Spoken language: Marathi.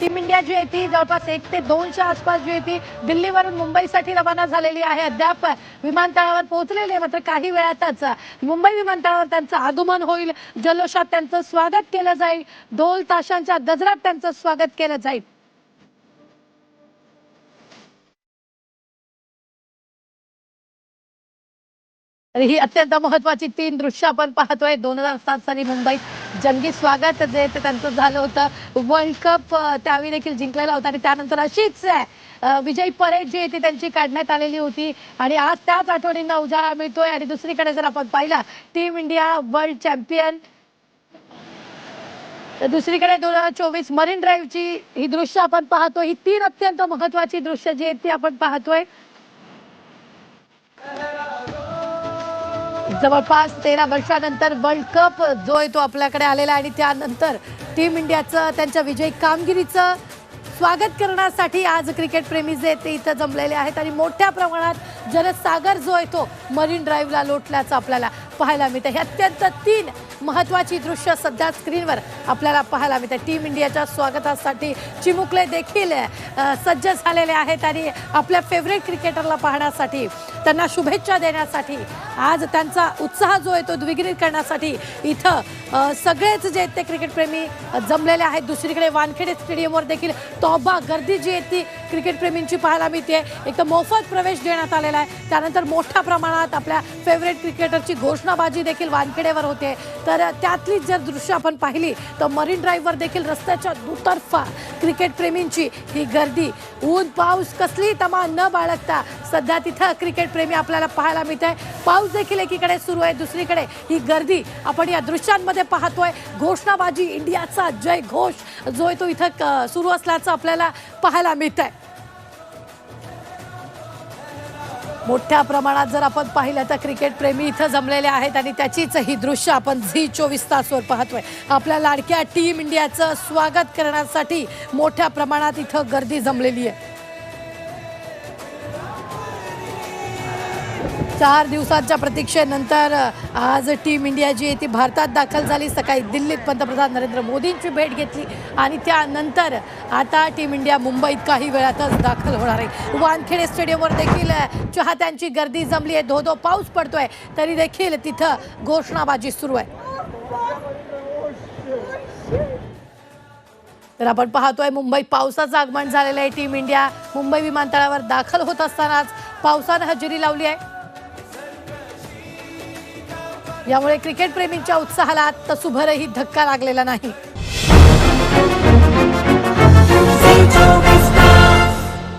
टीम इंडिया जी आहे ती जवळपास एक ते दोनच्या आसपास जी आहे ती दिल्लीवरून मुंबईसाठी रवाना झालेली आहे. अद्याप विमानतळावर पोहोचलेली आहे. मात्र काही वेळातच मुंबई विमानतळावर त्यांचं आगमन होईल. जल्लोषात त्यांचं स्वागत केलं जाईल. ढोल ताशांच्या गजरात त्यांचं स्वागत केलं जाईल. ही अत्यंत महत्वाची तीन दृश्य आपण पाहतोय. दोन हजार सात साली मुंबईत जंगी स्वागत जे ते त्यांचं झालं होतं. वर्ल्ड कप त्यावेळी देखील जिंकलेला होता आणि त्यानंतर अशीच अं, विजयी परेड जी होती ती त्यांची काढण्यात आलेली होती. आणि आज त्याच आठवणींना उजाळा मिळतोय. आणि दुसरीकडे जर आपण पाहिलं टीम इंडिया वर्ल्ड चॅम्पियन दुसरीकडे दोन हजार चोवीस मरीन ड्राईव्हची ही दृश्य आपण पाहतो ही तीन अत्यंत महत्वाची दृश्य जी आहेत ती आपण पाहतोय. जवळपास तेरा वर्षानंतर वर्ल्ड कप जो आहे तो आपल्याकडे आलेला आणि त्यानंतर टीम इंडियाचं त्यांच्या विजयी कामगिरीचं स्वागत करण्यासाठी आज क्रिकेट प्रेमी जे आहेत ते इथं जमलेले आहेत आणि मोठ्या प्रमाणात जनसागर जो आहे तो मरीन ड्राईव्हला लोटल्याचं आपल्याला पाहायला मिळतं हे अत्यंत तीन महत्वाची दृश्य सध्या स्क्रीनवर आपल्याला पाहायला मिळतं टीम इंडियाच्या स्वागतासाठी चिमुकले देखील सज्ज झालेले आहेत आणि आपल्या फेवरेट क्रिकेटरला पाहण्यासाठी त्यांना शुभेच्छा देण्यासाठी आज त्यांचा उत्साह जो आहे तो द्विगुणित करण्यासाठी इथं सगळेच जे आहेत ते क्रिकेटप्रेमी जमलेले आहेत. दुसरीकडे वानखेडे स्टेडियमवर देखील तोबा गर्दी जी आहे ती क्रिकेटप्रेमींची पाहायला मिळते एक तर मोफत प्रवेश देण्यात आलेला आहे. त्यानंतर मोठ्या प्रमाणात आपल्या फेवरेट क्रिकेटरची घोषणाबाजी देखील वानखेडेवर होते. तर त्यातलीच जर दृश्य आपण पाहिली तर मरीन ड्राईव्हवर देखील रस्त्याच्या दुतर्फा क्रिकेटप्रेमींची ही गर्दी. ऊन पाऊस कसली तमा न बाळगता सध्या तिथं क्रिकेटप्रेमी आपल्याला पाहायला मिळते पाऊस देखील एकीकडे सुरू आहे दुसरीकडे ही गर्दी आपण या दृश्यांमध्ये पाहतोय. घोषणाबाजी इंडियाचा जय घोष जो आहे तो इथं क- सुरू असल्याचं आपल्याला पाहायला मिळत आहे मोठ्या प्रमाणात जर आपण पाहिलं तर क्रिकेट प्रेमी इथं जमलेले आहेत आणि त्याचीच ही दृश्य आपण झी चोवीस तासवर पाहतोय. आपल्या लाडक्या टीम इंडियाचं स्वागत करण्यासाठी मोठ्या प्रमाणात इथं गर्दी जमलेली आहे. चार दिवसांच्या प्रतीक्षेनंतर आज टीम इंडिया जी आहे ती भारतात दाखल झाली. सकाळी दिल्लीत पंतप्रधान नरेंद्र मोदींची भेट घेतली आणि त्यानंतर आता टीम इंडिया मुंबईत काही वेळातच दाखल होणार आहे. वानखेडे स्टेडियमवर देखील चाहत्यांची गर्दी जमली आहे. धो धो पाऊस पडतोय. तरी देखील तिथं घोषणाबाजी सुरू आहे. तर आपण पाहतोय मुंबईत पावसाचं आगमन झालेलं आहे टीम इंडिया. मुंबई विमानतळावर दाखल होत असतानाच पावसानं हजेरी लावली आहे. यामुळे क्रिकेटप्रेमींच्या उत्साहाला तसुभरही धक्का लागलेला नाही.